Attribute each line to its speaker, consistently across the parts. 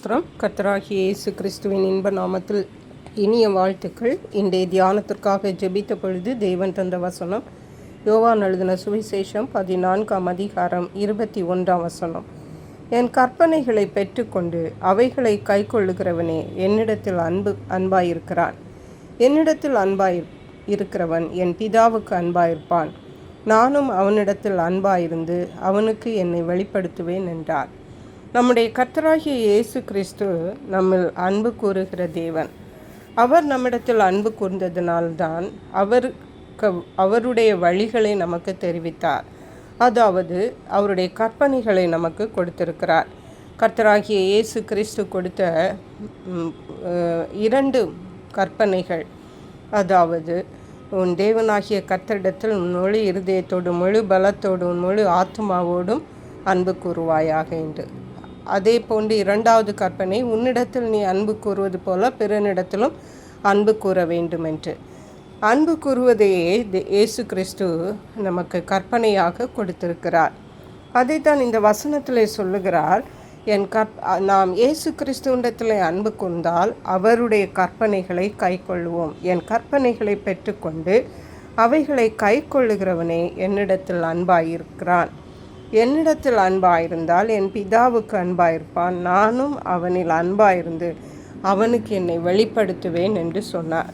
Speaker 1: ஸ்தோத்திரம். கர்த்தராகிய இயேசு கிறிஸ்துவின் இன்ப நாமத்தில் இனிய வாழ்த்துக்கள். இன்றைய தியானத்திற்காக ஜெபித்த பொழுது தேவன் தந்த வசனம் யோவான் எழுதின சுவிசேஷம் பதினான்காம் அதிகாரம் இருபத்தி ஒன்றாம் வசனம். என் கற்பனைகளை பெற்றுக்கொண்டு அவைகளை கை கொள்ளுகிறவனே என்னிடத்தில் அன்பு அன்பாயிருக்கிறான். என்னிடத்தில் அன்பாய் இருக்கிறவன் என் பிதாவுக்கு அன்பாயிருப்பான். நானும் அவனிடத்தில் அன்பாயிருந்து அவனுக்கு என்னை வெளிப்படுத்துவேன் என்றார். நம்முடைய கர்த்தராகிய இயேசு கிறிஸ்து நம்மில் அன்பு கூறுகிற தேவன். அவர் நம்மிடத்தில் அன்பு கூர்ந்ததினால்தான் அவருக்கு அவருடைய வழிகளை நமக்கு தெரிவித்தார். அதாவது அவருடைய கற்பனைகளை நமக்கு கொடுத்திருக்கிறார். கர்த்தராகிய இயேசு கிறிஸ்து கொடுத்த இரண்டு கற்பனைகள். அதாவது உன் தேவனாகிய கர்த்தரிடத்தில் உன் முழு இருதயத்தோடும் முழு பலத்தோடும் முழு ஆத்மாவோடும் அன்பு கூறுவாயாக என்று. அதே போன்று இரண்டாவது கற்பனை உன்னிடத்தில் நீ அன்பு கூறுவது போல பிறனிடத்திலும் அன்பு கூற வேண்டும் என்று அன்பு கூறுவதையே இயேசு கிறிஸ்து நமக்கு கற்பனையாக கொடுத்திருக்கிறார். அதை தான் இந்த வசனத்தில் சொல்லுகிறார். என் கற் நாம் இயேசு கிறிஸ்துவண்டத்தில் அன்பு கொண்டால் அவருடைய கற்பனைகளை கை கொள்வோம் என் கற்பனைகளை பெற்றுக்கொண்டு அவைகளை கை கொள்ளுகிறவனே என்னிடத்தில் அன்பாயிருக்கிறான். என்னிடத்தில் அன்பாயிருந்தால் என் பிதாவுக்கு அன்பாயிருப்பான். நானும் அவனில் அன்பாயிருந்து அவனுக்கு என்னை வெளிப்படுத்துவேன் என்று சொன்னார்.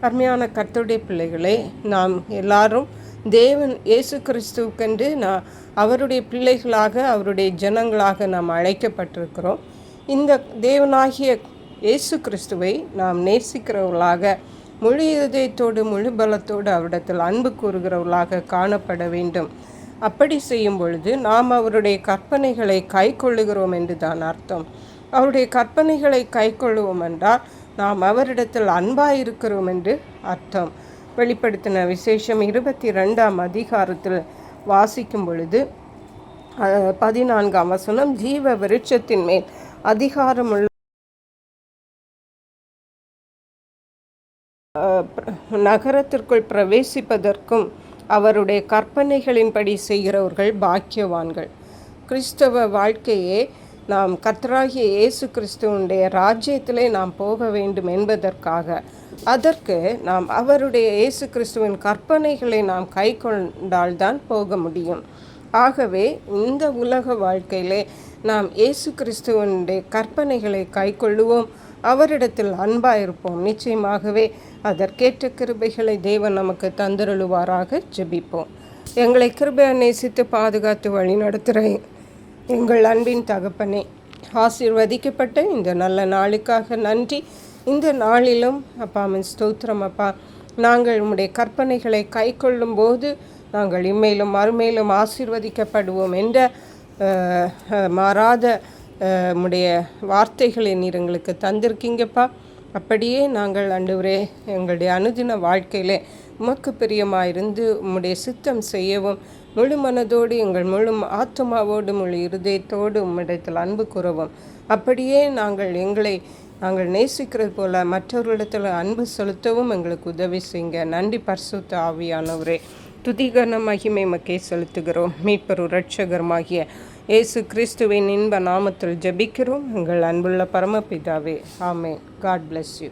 Speaker 1: அருமையான கர்த்தருடைய பிள்ளைகளே நாம் எல்லாரும் தேவன் இயேசு கிறிஸ்துவுக்கென்று நான் அவருடைய பிள்ளைகளாக அவருடைய ஜனங்களாக நாம் அழைக்கப்பட்டிருக்கிறோம். இந்த தேவனாகிய இயேசு கிறிஸ்துவை நாம் நேசிக்கிறவர்களாக முழு இதயத்தோடு முழு பலத்தோடு அவரிடத்தில் அன்பு கூறுகிறவர்களாக காணப்பட வேண்டும். அப்படி செய்யும் பொழுது நாம் அவருடைய கற்பனைகளை கை கொள்ளுகிறோம் என்று தான் அர்த்தம். அவருடைய கற்பனைகளை கை கொள்ளுவோம் என்றால் நாம் அவரிடத்தில் அன்பாக இருக்கிறோம் என்று அர்த்தம். வெளிப்படுத்தின விசேஷம் இருபத்தி ரெண்டாம் அதிகாரத்தில் வாசிக்கும் பொழுது பதினான்காம் வசனம் ஜீவ விருட்சத்தின் மேல் அதிகாரமுள்ள நகரத்திற்குள் பிரவேசிப்பதற்கும் அவருடைய கற்பனைகளின்படி செய்கிறவர்கள் பாக்கியவான்கள். கிறிஸ்தவ வாழ்க்கையே நாம் கத்தராகிய இயேசு கிறிஸ்துவனுடைய ராஜ்யத்திலே நாம் போக வேண்டும் என்பதற்காக அதற்கு நாம் அவருடைய இயேசு கிறிஸ்துவின் கற்பனைகளை நாம் கை கொண்டால்தான் போக முடியும். ஆகவே இந்த உலக வாழ்க்கையிலே நாம் இயேசு கிறிஸ்துவனுடைய கற்பனைகளை கை கொள்ளுவோம். அவரிடத்தில் அன்பாயிருப்போம். நிச்சயமாகவே அதற்கேற்ற கிருபைகளை தேவன் நமக்கு தந்தருளுவாராக ஜெபிப்போம். எங்களை கிருபையை நேசித்து பாதுகாத்து வழி நடத்துகிற எங்கள் அன்பின் தகப்பனே ஆசீர்வதிக்கப்பட்ட இந்த நல்ல நாளுக்காக நன்றி. இந்த நாளிலும் அப்பா மின் ஸ்தோத்திரம் அப்பா. நாங்கள் உம்முடைய கற்பனைகளை கை கொள்ளும் போது நாங்கள் இம்மையிலும் மறுமையிலும் ஆசீர்வதிக்கப்படுவோம் என்ற மாறாத உடைய வார்த்தைகளை நீர் எங்களுக்கு தந்திருக்கீங்கப்பா. அப்படியே நாங்கள் அன்றுவரே எங்களுடைய அனுதின வாழ்க்கையில் உமக்கு பிரியமாயிருந்து உம்முடைய சித்தம் செய்யவும் முழு மனதோடு எங்கள் முழு ஆத்மாவோடு முழு இருதயத்தோடு உம்மிடத்தில் அன்பு கூறவும். அப்படியே நாங்கள் எங்களை நாங்கள் நேசிக்கிறது போல மற்றவர்களிடத்தில் அன்பு செலுத்தவும் எங்களுக்கு உதவி செய்யுங்க. நன்றி பரிசுத்த ஆவியானவரே. துதிகன மகிமை மக்கே செலுத்துகிறோம். மீட்பரு ரட்சகரமாகிய இயேசு கிறிஸ்துவின் இன்ப நாமத்தில் ஜபிக்கிறோம். எங்கள் அன்புள்ள பரமபிதாவே ஆமே காட் பிளஸ் யூ